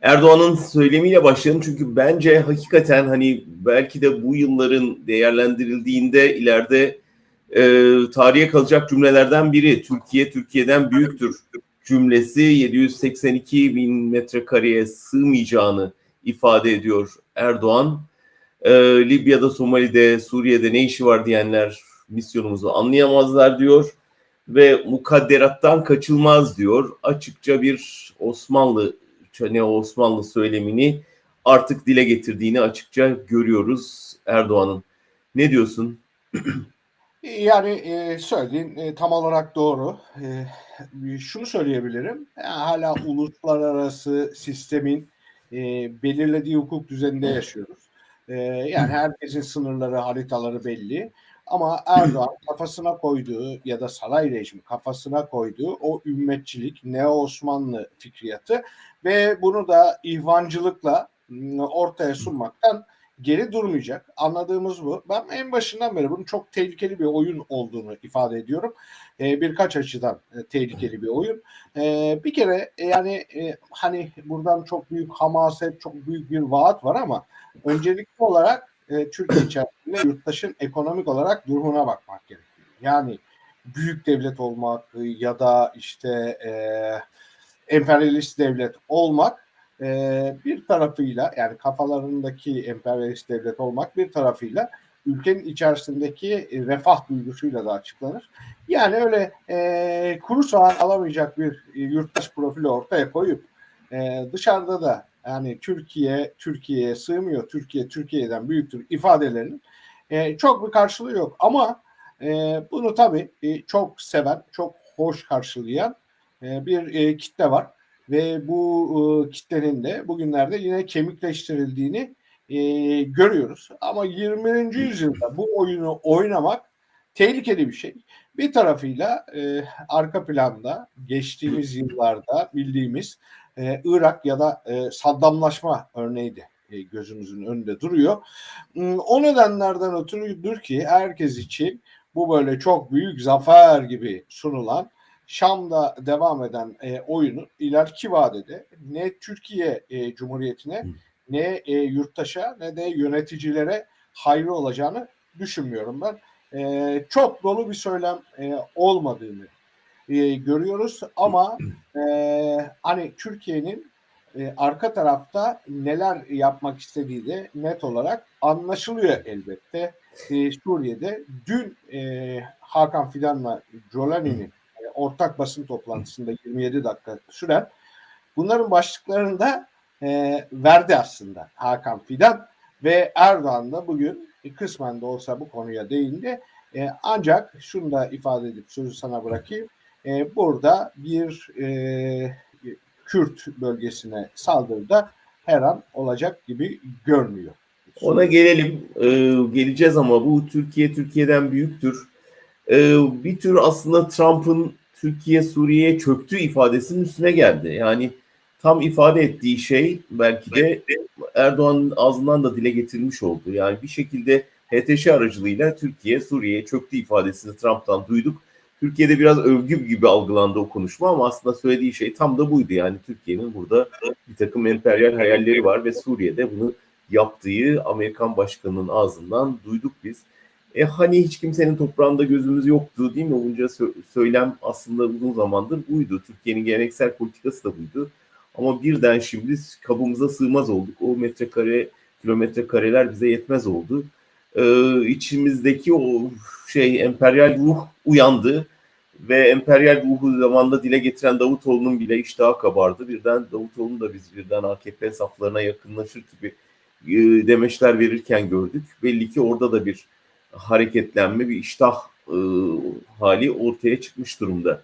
Erdoğan'ın söylemiyle başlayalım çünkü bence hakikaten hani belki de bu yılların değerlendirildiğinde ileride e, tarihe kalacak cümlelerden biri. Türkiye Türkiye'den büyüktür cümlesi 782 bin metrekareye sığmayacağını ifade ediyor Erdoğan. E, Libya'da, Somali'de, Suriye'de ne işi var diyenler misyonumuzu anlayamazlar diyor ve mukadderattan kaçılmaz diyor. Açıkça bir Osmanlı ne Osmanlı söylemini artık dile getirdiğini açıkça görüyoruz Erdoğan'ın. Ne diyorsun? Yani e, söylediğin e, tam olarak doğru. E, şunu söyleyebilirim. Yani hala uluslararası sistemin e, belirlediği hukuk düzeninde yaşıyoruz. E, yani herkesin sınırları, haritaları belli. Ama Erdoğan kafasına koyduğu ya da saray rejimi kafasına koyduğu o ümmetçilik, neo-Osmanlı fikriyatı ve bunu da ihvancılıkla ortaya sunmaktan geri durmayacak. Anladığımız bu. Ben en başından beri bunun çok tehlikeli bir oyun olduğunu ifade ediyorum. Ee, birkaç açıdan e, tehlikeli bir oyun. Ee, bir kere e, yani e, hani buradan çok büyük hamaset, çok büyük bir vaat var ama öncelikli olarak Türkiye içerisinde yurttaşın ekonomik olarak durumuna bakmak gerekiyor. Yani büyük devlet olmak ya da işte e, emperyalist devlet olmak e, bir tarafıyla yani kafalarındaki emperyalist devlet olmak bir tarafıyla ülkenin içerisindeki refah duygusuyla da açıklanır. Yani öyle e, kuru soğan alamayacak bir yurttaş profili ortaya koyup e, dışarıda da yani Türkiye Türkiye'ye sığmıyor, Türkiye Türkiye'den büyüktür ifadelerinin e, çok bir karşılığı yok. Ama e, bunu tabii e, çok seven, çok hoş karşılayan e, bir e, kitle var ve bu e, kitlenin de bugünlerde yine kemikleştirildiğini e, görüyoruz. Ama 20. yüzyılda bu oyunu oynamak tehlikeli bir şey. Bir tarafıyla e, arka planda geçtiğimiz yıllarda bildiğimiz e, Irak ya da e, Saddamlaşma örneği de e, gözümüzün önünde duruyor. Hmm, o nedenlerden ötürüdür ki herkes için bu böyle çok büyük zafer gibi sunulan Şam'da devam eden e, oyunun ileriki vadede ne Türkiye e, Cumhuriyeti'ne ne e, yurttaşa ne de yöneticilere hayrı olacağını düşünmüyorum ben. E, çok dolu bir söylem e, olmadığını e, görüyoruz ama e, hani Türkiye'nin e, arka tarafta neler yapmak istediği de net olarak anlaşılıyor elbette. E, Suriye'de dün e, Hakan Fidan'la Jolani'nin e, ortak basın toplantısında 27 dakika süren bunların başlıklarında e, verdi aslında Hakan Fidan ve Erdoğan da bugün e, kısmen de olsa bu konuya değindi. E, ancak şunu da ifade edip sözü sana bırakayım. E, burada bir e, Kürt bölgesine saldırıda her an olacak gibi görünüyor. Ona gelelim. Ee, geleceğiz ama bu Türkiye Türkiye'den büyüktür. Ee, bir tür aslında Trump'ın Türkiye Suriye'ye çöktü ifadesinin üstüne geldi. Yani tam ifade ettiği şey belki de Erdoğan'ın ağzından da dile getirilmiş oldu. Yani bir şekilde HTŞ aracılığıyla Türkiye Suriye'ye çöktü ifadesini Trump'tan duyduk. Türkiye'de biraz övgü gibi algılandı o konuşma ama aslında söylediği şey tam da buydu. Yani Türkiye'nin burada bir takım emperyal hayalleri var ve Suriye'de bunu yaptığı Amerikan başkanının ağzından duyduk biz. E hani hiç kimsenin toprağında gözümüz yoktu değil mi? Bunca söylem aslında uzun zamandır buydu. Türkiye'nin geleneksel politikası da buydu. Ama birden şimdi kabımıza sığmaz olduk. O metrekare, kilometre kareler bize yetmez oldu. Ee, içimizdeki o şey emperyal ruh uyandı ve emperyal ruhu zamanında dile getiren Davutoğlu'nun bile iştahı kabardı. Birden Davutoğlu'nu da biz birden AKP saflarına yakınlaşır gibi e, demeçler verirken gördük. Belli ki orada da bir hareketlenme, bir iştah e, hali ortaya çıkmış durumda.